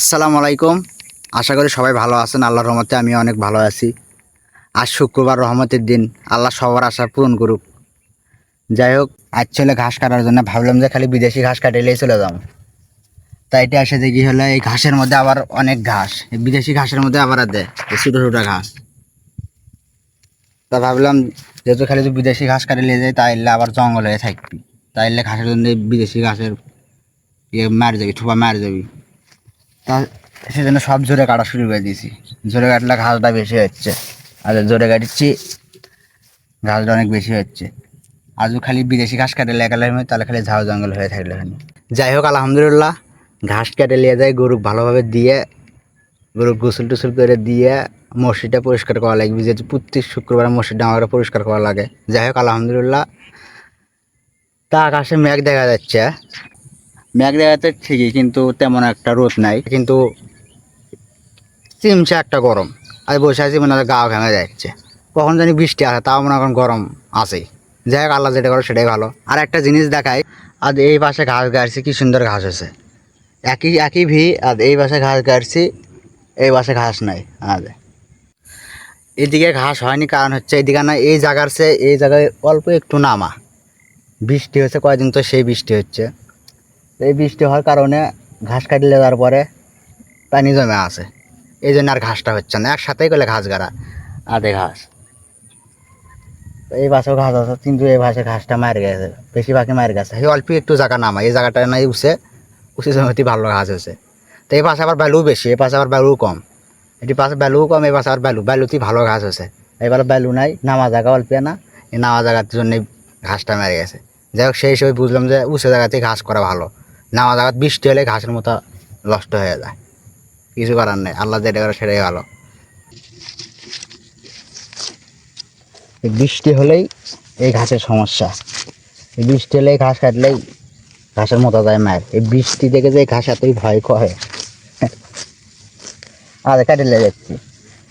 আসসালামু আলাইকুম। আশা করি সবাই ভালো আছেন। আল্লাহর রহমতে আমি অনেক ভালো আছি। আজ শুক্রবার রহমতের দিন। আল্লাহ সবার আশা পূরণ করুক। যাই হোক, আজ চলে ঘাস কাটার জন্য ভাবলাম যে খালি বিদেশি ঘাস কাটাইলেই চলে যাব। তাই এটা এসে দেখি হলো, এই ঘাসের মধ্যে আবার অনেক ঘাস। বিদেশি ঘাসের মধ্যে আবার দেয় ছোটো ছোটো ঘাস। তা ভাবলাম, যেহেতু খালি যদি বিদেশি ঘাস কাটিয়ে যায় তাইলে আবার জঙ্গল থাকবি। তাইলে ঘাসের জন্য বিদেশি ঘাসের ইয়ে মার যাবি, ঠোপা মার যাবি। তা সেজন্য সব জোরে কাটা শুরু করে দিয়েছি। জোরে কাটলে ঘাসটা বেশি হচ্ছে। আর জোরে কাটছি, ঘাসটা অনেক বেশি হচ্ছে। আজও খালি বিদেশি ঘাস কাটে লেগালে তাহলে খালি ঝাউ জঙ্গল হয়ে থাকলে হয় যাই হোক, আলহামদুলিল্লাহ, ঘাস কেটে নিয়ে যায় গরু ভালোভাবে দিয়ে, গরু গোসল টুসল করে দিয়ে, মসজিদটা পরিষ্কার করা লাগবে। যেহেতু প্রত্যেক শুক্রবার মসজিদটা আমাকে পরিষ্কার করা লাগে। যাই হোক, আলহামদুলিল্লাহ, তা আকাশে মেঘ দেখা যাচ্ছে। মেঘ দেখা যাচ্ছে ঠিকই, কিন্তু তেমন একটা রোদ নাই। কিন্তু চিমচে একটা গরম। আর বসে আছি, মনে গা ভেঙে যাচ্ছে। কখন জানি বৃষ্টি আসে, তাও মনে এখন গরম আছেই। যাই হোক, আল্লাহ যেটা করে সেটাই ভালো। আর একটা জিনিস দেখাই আর এই পাশে ঘাস গাড়ছি, কি সুন্দর ঘাস আছে একই একই ভি আর এই পাশে ঘাস গাড়ছি, এই পাশে ঘাস নাই আমাদের এদিকে ঘাস হয়নি, কারণ হচ্ছে এদিকে না, এই জায়গার সে এই জায়গায় অল্প একটু নামা। বৃষ্টি হচ্ছে কয়দিন তো সেই বৃষ্টি হচ্ছে। এই বৃষ্টি হওয়ার কারণে ঘাস কাটলে যাওয়ার পরে পানি জমে আছে। এই জন্য আর ঘাসটা হচ্ছে না, একসাথেই করলে ঘাস গাড়া, আধে ঘাস। এই পাশেও ঘাস আছে, কিন্তু এই পাশে ঘাসটা মারে গেছে, বেশিরভাগই মারে গেছে। এই অল্প একটু জায়গা নামা এই জায়গাটা নাই উঠছে উঠে জমিতে ভালো ঘাস হয়েছে। তো এই পাশে আবার ভ্যালু বেশি, এই পাশে আবার ভ্যালু কম। এটি পাশে ভ্যালু কম, এই পাশে আবার ভ্যালু, ভ্যালুতেই ভালো ঘাস হয়েছে। এবার ভ্যালু নাই, নামা জায়গা অল্প না, এই নামা জায়গার জন্য ঘাসটা মেরে গেছে। যাই হোক, সেই হিসেবে বুঝলাম যে উঁচু জায়গাতেই ঘাস করা ভালো। নামা জায়গায় বৃষ্টি হলে ঘাসের মতো নষ্ট হয়ে যায়। কিছু করার নেই, আল্লাহ যেটা করে সেটাই ভালো। বৃষ্টি হলেই এই ঘাসের সমস্যা। এই বৃষ্টি হলেই ঘাস কাটলেই ঘাসের মতো যায় মায়ের। এই বৃষ্টি দেখে যে ঘাস এতই ভয় করে। আজ কাটিলে যাচ্ছি।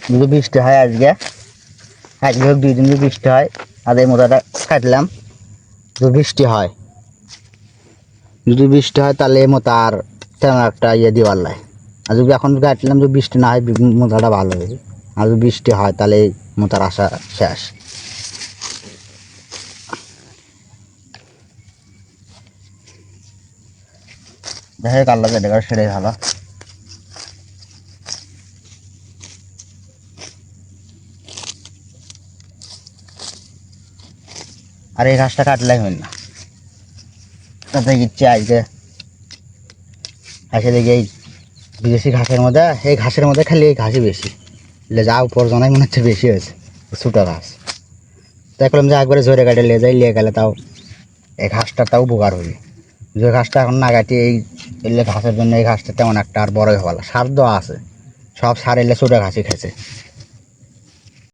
যদি বৃষ্টি হয় আজকে আজকে হোক দুই দিন যদি বৃষ্টি হয় আর এই মোটাটা কাটলাম। যদি বৃষ্টি হয় যদি বৃষ্টি হয় তাহলে মতো আর তেমন একটা ইয়ে দিবার লাই আর যদি এখন কাটলাম যদি বৃষ্টি না হয় মোটাটা ভালো হবে আর যদি বৃষ্টি হয় তাহলে মোটার আশা শেষ। হোক আল্লাহ যেটা করে সেটাই ভালো। আর এই ঘাসটা কাটলেই হয় না। তাতে ইচ্ছে আজকে আসে দেখি এই বিদেশি ঘাসের মধ্যে, এই ঘাসের মধ্যে খালি এই ঘাসই বেশি। লে যা উপর উপার্জনাই মনে হচ্ছে বেশি হয়েছে, ছোটো ঘাস। দেখলাম যে একবারে জোরে কাটে লিয়ে যাই লিয়ে গেলে তাও এই ঘাসটা তাও উপকার হবে। যে ঘাসটা এখন না কাটি এই এলে ঘাসের জন্য এই ঘাসটা তেমন একটা আর বড়ই হওয়ালা সার দেওয়া আছে, সব সার এলে ছোটো ঘাসই খেছে